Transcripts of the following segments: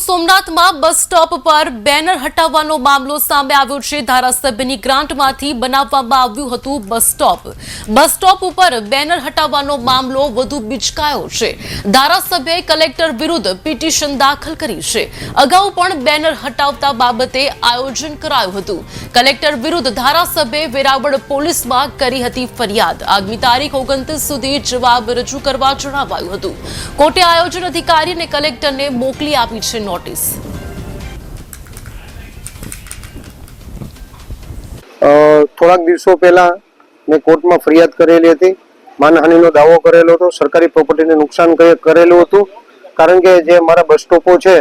સોમનાથમાં bus stop પર banner હટાવવાનો મામલો સામે આવ્યો છે. ધારાસભ્યની ગ્રાન્ટમાંથી બનાવવામાં આવ્યું હતું બસ સ્ટોપ. બસ સ્ટોપ ઉપર બેનર હટાવવાનો મામલો વધુ બિચકાયો છે. ધારાસભ્યએ કલેક્ટર વિરુદ્ધ પિટિશન દાખલ કરી છે. અગાઉ પણ બેનર હટાવતા બાબતે આયોજન કરાયું હતું. કલેક્ટર વિરુદ્ધ ધારાસભ્યે વેરાવળ પોલીસમાં કરી હતી ફરિયાદ. આગામી તારીખ ઓગણત્રીસ સુધી જવાબ રજૂ કરવા જણાવાયું હતું. કોર્ટે આયોજન અધિકારી અને કલેક્ટરને મોકલી આપી છે નોટિસ થોડાક દિવસો પહેલા મેં કોર્ટમાં ફરિયાદ કરેલી હતી. માનહાનિનો દાવો કરેલો હતો. સરકારી પ્રોપર્ટીને નુકસાન કરે- કરેલું હતું. કારણ કે જે મારા બસ સ્ટોપો છે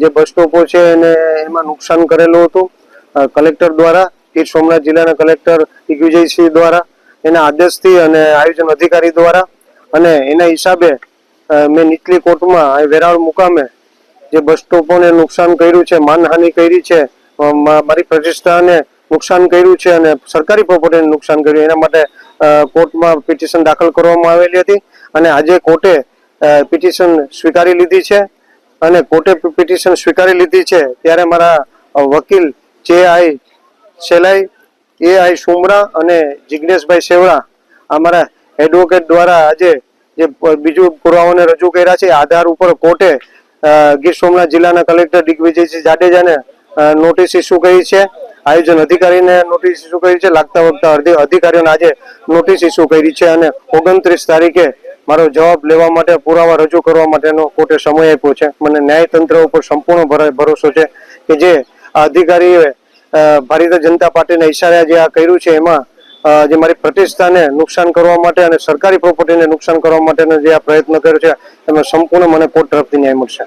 જે બસ સ્ટોપો છે એને એમાં નુકસાન કરેલું હતું. કલેક્ટર દ્વારા ગીર સોમનાથ જિલ્લાના કલેક્ટર દિગ્વિજયસિંહ દ્વારા, એના આદેશથી અને આયોજન અધિકારી દ્વારા અને એના હિસાબે મેં નીચલી કોર્ટમાં વેરાવળ મુકામે જે બસ સ્ટોપોને નુકસાન કર્યું છે, માનહાનિ કરી છે મારી પ્રતિષ્ઠાને નુકસાન કર્યું છે અને સરકારી પ્રોપર્ટીને નુકસાન કર્યું. એના માટે કોર્ટમાં પિટિશન દાખલ કરવામાં આવેલી હતી અને આજે કોર્ટે પિટિશન સ્વીકારી લીધી છે અને કોર્ટે પિટિશન સ્વીકારી લીધી છે. ત્યારે મારા વકીલ જે આઈ સેલાઈ, એ આઈ સુમરા અને જિજ્ઞેશભાઈ સેવડા અમારા એડવોકેટ દ્વારા આજે જે બીજું પુરાવાને રજૂ કર્યા છે આધાર ઉપર કોર્ટે ગીર સોમનાથ જિલ્લાના કલેક્ટર દિગ્વિજયસિંહ જાડેજાને નોટિસ ઇસ્યુ કરી છે. આયોજન અધિકારીને નોટિસ ઇસ્યુ કરી છે. લાગતા વખતા અધિ- અધિકારીઓને આજે નોટિસ ઇસ્યુ કરી છે અને ઓગણત્રીસ તારીખે મારો જવાબ લેવા માટે, પુરાવા રજૂ કરવા માટેનો કોર્ટે સમય આપ્યો છે. મને ન્યાયતંત્ર ઉપર સંપૂર્ણ ભર- ભરોસો છે કે જે અધિકારીએ ભારતીય જનતા પાર્ટીના ઈશારે જે આ કર્યું છે, એમાં જે મારી પ્રતિષ્ઠાને નુકસાન કરવા માટે અને સરકારી પ્રોપર્ટીને નુકસાન કરવા માટેનો જે આ પ્રયત્ન કર્યો છે, એમાં સંપૂર્ણ મને કોર્ટ તરફથી ન્યાય મળશે.